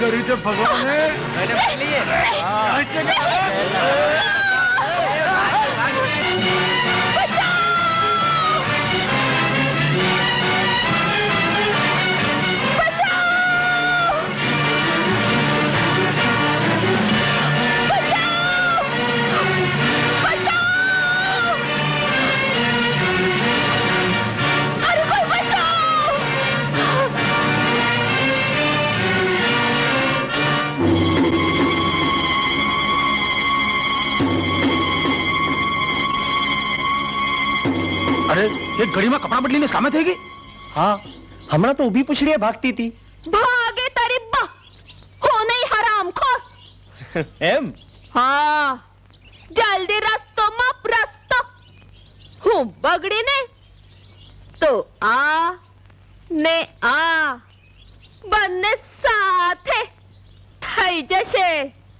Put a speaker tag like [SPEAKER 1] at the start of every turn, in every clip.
[SPEAKER 1] કર્યું છે ભગવાને હા, ઘડીમાં કપડાં બદલીને સામે થઈ ગઈ?
[SPEAKER 2] હા હમણાં તો ઊભી પૂછડીએ ભાગતી હતી.
[SPEAKER 3] ભાગે તારી બા. હો નહીં હરામ ખોર.
[SPEAKER 2] એમ?
[SPEAKER 3] હા. જલ્દી રસ્તો માપ રસ્તો હું બગડી ને તો આ ને આ બંને સાથે થઈ જશે.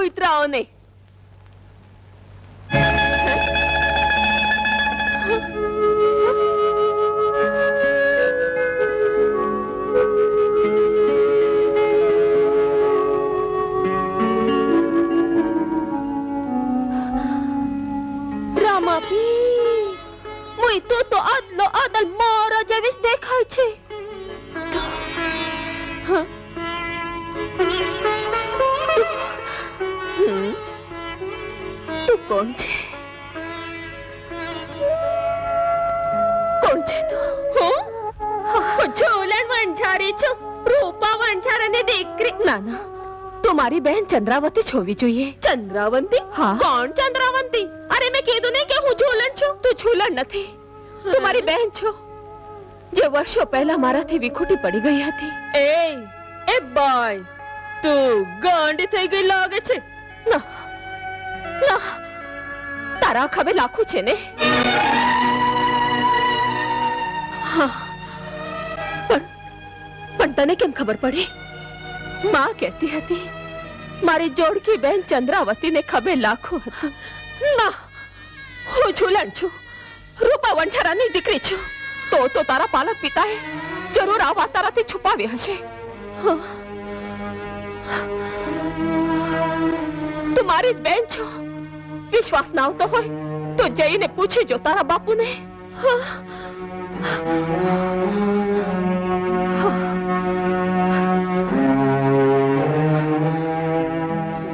[SPEAKER 3] બધા કુતરાઓને રામાપી મુઈ તું તો આદલો આદલ મારા જેવી જ દેખાય છે. કોણ છે? કોણ છે તો? હું? જોલણ વંજારી છું રૂપા વંજારાની દીકરી. ના ના. તમારી બહેન ચંદ્રાવતી જ હોવી જોઈએ. ચંદ્રાવંતી? હા. કોણ ચંદ્રાવંતી? અરે મેં કીધું નહીં કે હું ઝૂલણ છું. તું ઝૂલણ નથી. તું મારી બહેન છો. જે વર્ષો પહેલા મારાથી વિખૂટી પડી ગઈ હતી. એ એ બોય તું ગાંડી થઈ ગઈ લાગે છે. તારા ખબે લાખું છે ને? પણ તને કેમ ખબર પડી? માં કહેતી હતી, મારી જોડકી બેન ચંદ્રાવતીને ખબે લાખું હતું. ના, હું ઝૂલણ છું. રૂપા વંશારાની દીકરી છું. તો તો તારા પાલક પિતાએ જરૂર આ વાત તારાથી છુપાવી હશે. તું મારી જ બેન છો. વિશ્વાસ ના આવતો હોય તો જઈને પૂછી જો તારા બાપુને.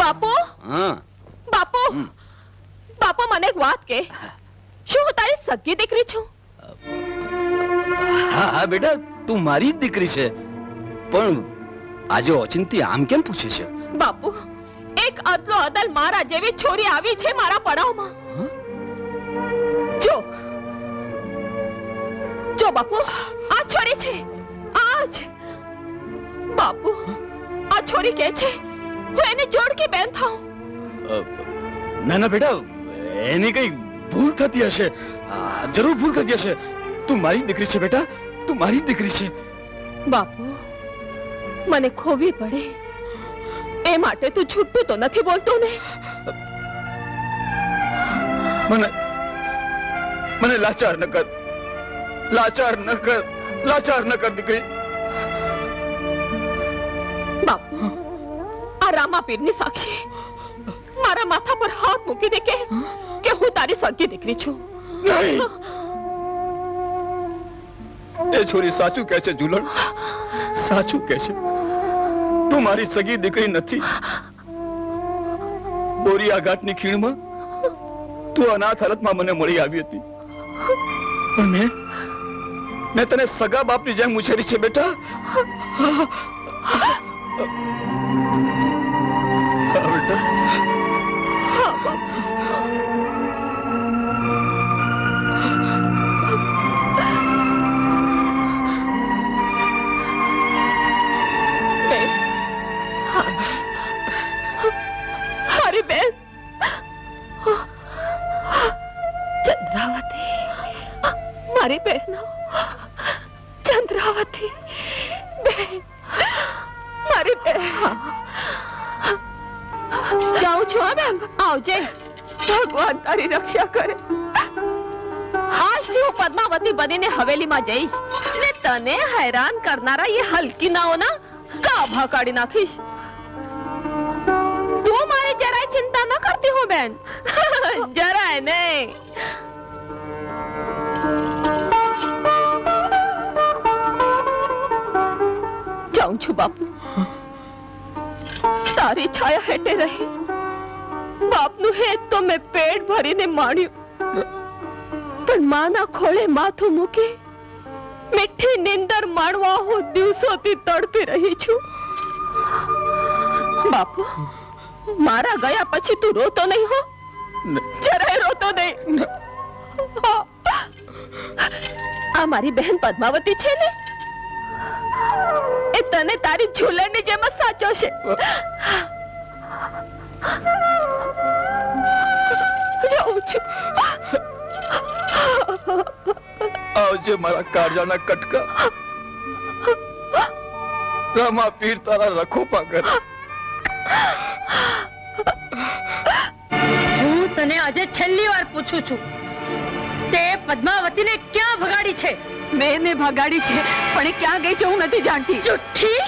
[SPEAKER 3] બાપુ? બાપુ? બાપુ મને એક વાત કે શું હું તારી સગી દીકરી છું?
[SPEAKER 1] હા હા બેટા તું મારી જ દીકરી છે. પણ આજે ઓચિંતી આમ કેમ પૂછે છે?
[SPEAKER 3] બાપુ એક અદલો અદલ મારા જેવી છોરી આવી છે મારા પડાવમાં. જો. જો બાપુ આ છોરી છે આજ બાપુ આ છોરી કે છે? હું એને જોડ કે બેન થાઉં.
[SPEAKER 1] ના ના બેટા એની કઈ ભૂલ થતી હશે. જરૂર ભૂલ થતી હશે. તું મારી દીકરી છે બેટા. તું મારી જ દીકરી છે.
[SPEAKER 3] બાપુ મને ખોવી પડે. એ માટે તું છૂટું તો નથી બોલતો ને?
[SPEAKER 1] મને મને લાચાર ન કર લાચાર ન કર લાચાર ન કર દીકરી.
[SPEAKER 3] બાપુ આ રામાપીરની સાક્ષી. મારા માથા પર હાથ મૂકી દે કે કે હું તારી સગી દીકરી છું.
[SPEAKER 1] નહીં! એ છોરી સાચું કહે છે ઝૂલણ? સાચું કહે છે. તું મારી સગી દીકરી નથી? બોરિયા ઘાટની ખીણમાં તું અનાથ હાલતમાં મને મળી આવી હતી. પણ મેં મેં તને સગા બાપની જેમ ઉછેરી છે બેટા.
[SPEAKER 3] મારી બહેનો. ચંદ્રાવતી બહેન મારી બહેન. જાઉં છું હા બેન? આવજે ભગવાન તારી રક્ષા કરે. આજથી હું પદ્માવતી બનીને હવેલીમાં જઈશ ને તને હેરાન કરનારા એ હલકીનાઓના ગાભા કાઢી નાખીશ. તું મારી જરાય ચિંતા ન કરતી હો બેન. જરાય નહીં. છું બાપુ. તારી છાયા હેઠે રહી. બાપનું હેત તો મેં પેટ ભરીને માણ્યું. પણ માના ખોળે માથું મૂકી મીઠી નિંદર માણવા હું દિવસોથી તડપી રહી છું. બાપુ, મારા ગયા પછી તું રોતો નહીં હો? જરાય રોતો નહીં. આ મારી બહેન પદ્માવતી છે ને? એ તને તારી ઝૂલણની જેમ સાચો છે. જાઉં છું.
[SPEAKER 1] આવજે મારા કાળજાના કટકા. રામા પીર તારા રખો પાગર
[SPEAKER 4] હું તને આજે છેલ્લી વાર પૂછું છું. તે પદ્માવતીને ક્યાં ભગાડી છે?
[SPEAKER 3] મેં એને ભગાડી છે પણ એ ક્યાં ગઈ છે હું નથી જાણતી.
[SPEAKER 4] ચુઠ્ઠી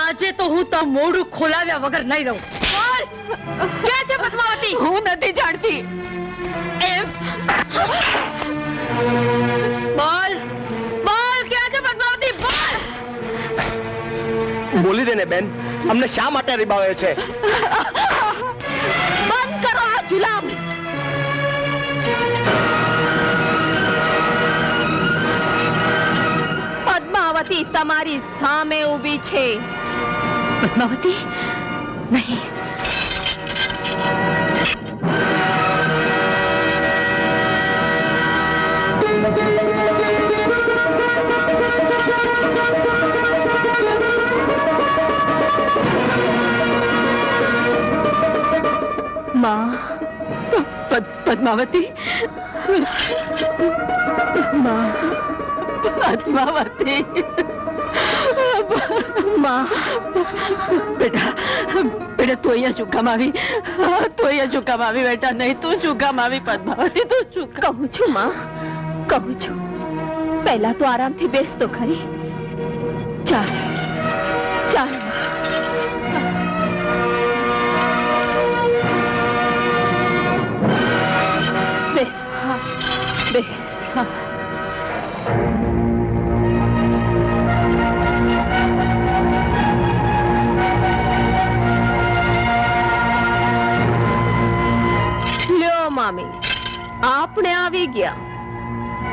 [SPEAKER 4] આજે તો હું તો મોઢું ખોલાવ્યા વગર નહીં રહું. બોલ! ક્યાં છે પદ્માવતી?
[SPEAKER 3] હું નથી જાણતી.
[SPEAKER 4] એમ? બોલ! બોલ ક્યાં છે પદ્માવતી? બોલ!
[SPEAKER 2] બોલી દેને બેન અમને શા માટે રીબાવે છે?
[SPEAKER 3] બંધ કરો આ જુલામ. પદ્માવતી તમારી સામે ઊભી છે. પદ્માવતી નહીં. માં પદ- પદ્માવતી. માં પદ્માવતી માં બેટા બેટા તું અહીંયા શું કામ આવી તું અહીંયા શું કામ આવી બેટા નહીં તું શું કામ આવી પદ્માવતી તું શું કહું છું માં કહું છું પહેલા તો આરામથી બેસ તો ખરી ચાલ મામી આપણે આવી ગયા.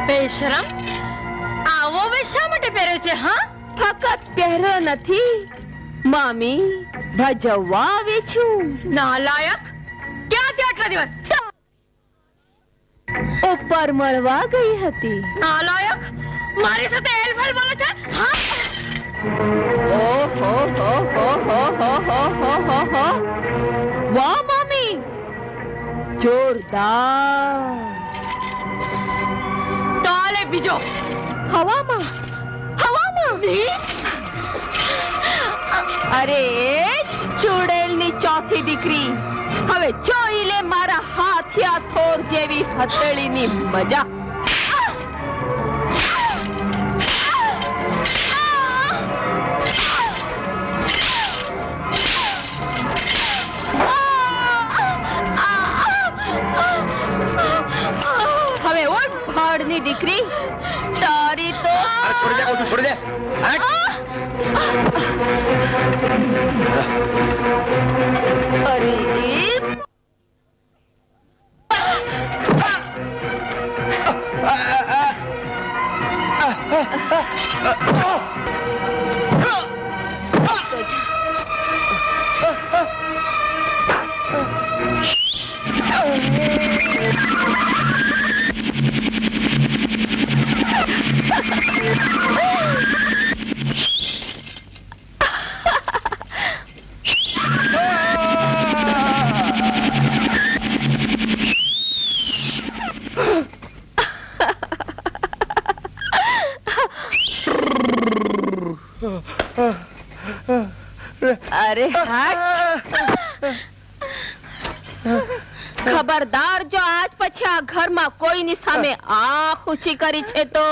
[SPEAKER 4] બેશરમ આવો વેશ શા માટે પહેર્યો છે હા?
[SPEAKER 3] ફક્ત પહેરો નથી. મામી ભજવવા આવી છું.
[SPEAKER 4] નાલાયક ક્યાં છે આટલા દિવસ?
[SPEAKER 3] ઉપર મળવા ગઈ હતી.
[SPEAKER 4] નાલાયક મારી સાથે એલફેલ બોલે છે
[SPEAKER 3] જોરદાર
[SPEAKER 4] તો આલે બીજો.
[SPEAKER 3] હવામાં? હવામાં? અરે ચોથી દીકરી. હવે જોઈ લે મારા હાથિયા થોર જેવી હથેળીની મજા. ભાડની દીકરી તારી તો
[SPEAKER 2] છોડી દે કહું છું છોડી દે
[SPEAKER 3] અરે અરે ખબરદાર જો આજ પછી આ ઘરમાં કોઈની સામે આંખ ઊંચી કરી છે તો.